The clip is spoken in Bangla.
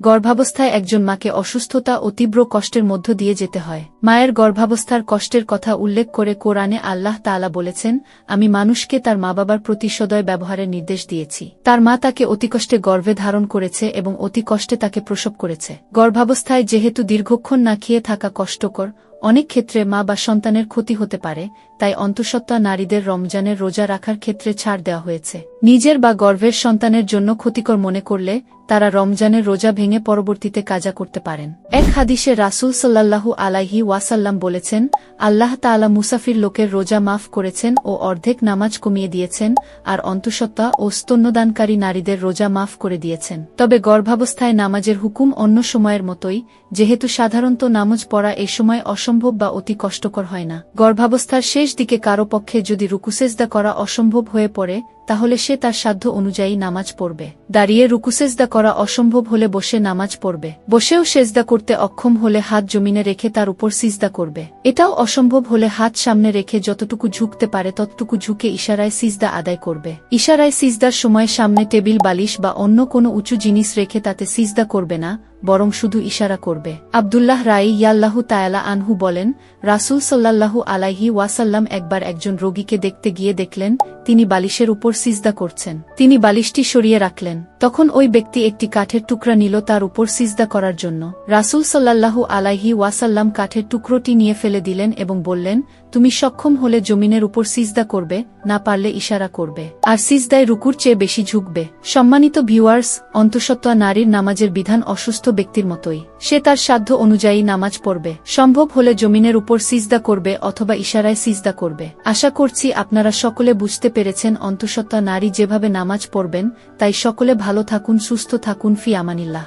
গর্ভাবস্থায় একজন মাকে অসুস্থতা ও তীব্র কষ্টের মধ্য দিয়ে যেতে হয়। মায়ের গর্ভাবস্থার কষ্টের কথা উল্লেখ করে কোরআনে আল্লাহ তালা বলেছেন, আমি মানুষকে তার মা বাবার প্রতি সদয় ব্যবহারের নির্দেশ দিয়েছি। তার মা তাকে অতিকষ্টে গর্ভে ধারণ করেছে এবং অতি কষ্টে তাকে প্রসব করেছে। গর্ভাবস্থায় যেহেতু দীর্ঘক্ষণ না খেয়ে থাকা কষ্টকর অনেক ক্ষেত্রে মা বা সন্তানের ক্ষতি হতে পারে, তাই অন্তঃসত্ত্বা নারীদের রমজানের রোজা রাখার ক্ষেত্রে ছাড় দেওয়া হয়েছে। নিজের বা গর্ভের সন্তানের জন্য ক্ষতিকর মনে করলে তারা রমজানের রোজা ভেঙে পরবর্তীতে কাজা করতে পারেন। এক হাদিসে রাসূল সাল্লাল্লাহু আলাইহি ওয়াসাল্লাম বলেছেন, আল্লাহ তাআলা মুসাফির লোকের রোজা মাফ করেছেন ও অর্ধেক নামাজ কমিয়ে দিয়েছেন, আর অন্তঃসত্ত্বা ও স্তন্যদানকারী নারীদের রোজা মাফ করে দিয়েছেন। তবে গর্ভাবস্থায় নামাজের হুকুম অন্য সময়ের মতোই, যেহেতু সাধারণত নামাজ পড়া এ সময় অসম্ভব বা অতি কষ্টকর হয় না। গর্ভাবস্থার শেষ দিকে কারও পক্ষে যদি রুকুসেজদা করা অসম্ভব হয়ে পড়ে তাহলে সে তার সাধ্য অনুযায়ী নামাজ পড়বে। দাঁড়িয়ে রুকুসেজদা করা অসম্ভব হলে বসে নামাজ পড়বে। বসেও সেজদা করতে অক্ষম হলে হাত জমিনে রেখে তার উপর সিজদা করবে। এটাও অসম্ভব হলে হাত সামনে রেখে যতটুকু ঝুঁকতে পারে ততটুকু ঝুঁকে ইশারায় সিজদা আদায় করবে। ইশারায় সিজদার সময় সামনে টেবিল, বালিশ বা অন্য কোনো উঁচু জিনিস রেখে তাতে সিজদা করবে না, বরং শুধু ইশারা করবে। আবদুল্লাহ রাই ইয়াল্লাহু তায়ালা আনহু বলেন, রাসূল সাল্লাল্লাহু আলাইহি ওয়াসাল্লাম একবার একজন রোগীকে দেখতে গিয়ে দেখলেন, তিনি বালিশের উপর সিজদা করছেন। তিনি বালিশটি সরিয়ে রাখলেন। তখন ওই ব্যক্তি একটি কাঠের টুকরা নিল তার উপর সিজদা করার জন্য। রাসুল সাল্লাল্লাহু আলাইহি ওয়াসাল্লাম কাঠের টুকরোটি নিয়ে ফেলে দিলেন এবং বললেন, তুমি সক্ষম হলে জমিনের উপর সিজদা করবে, না পারলে ইশারা করবে। আর সিজদায় রুকুর চেয়ে বেশি ঝুঁকবে। সম্মানিত ভিউয়ার্স, অন্তঃসত্ত্বা নারীর নামাজের বিধান অসুস্থ ব্যক্তির মতোই। সে তার সাধ্য অনুযায়ী নামাজ পড়বে। সম্ভব হলে জমিনের উপর সিজদা করবে অথবা ইশারায় সিজদা করবে। আশা করছি আপনারা সকলে বুঝতে পেরেছেন, অন্তঃসত্ত্বা নারী যেভাবে নামাজ পড়বেন, তাই সকলে ভালো থাকুন সুস্থ থাকুন ফি আমানিল্লাহ।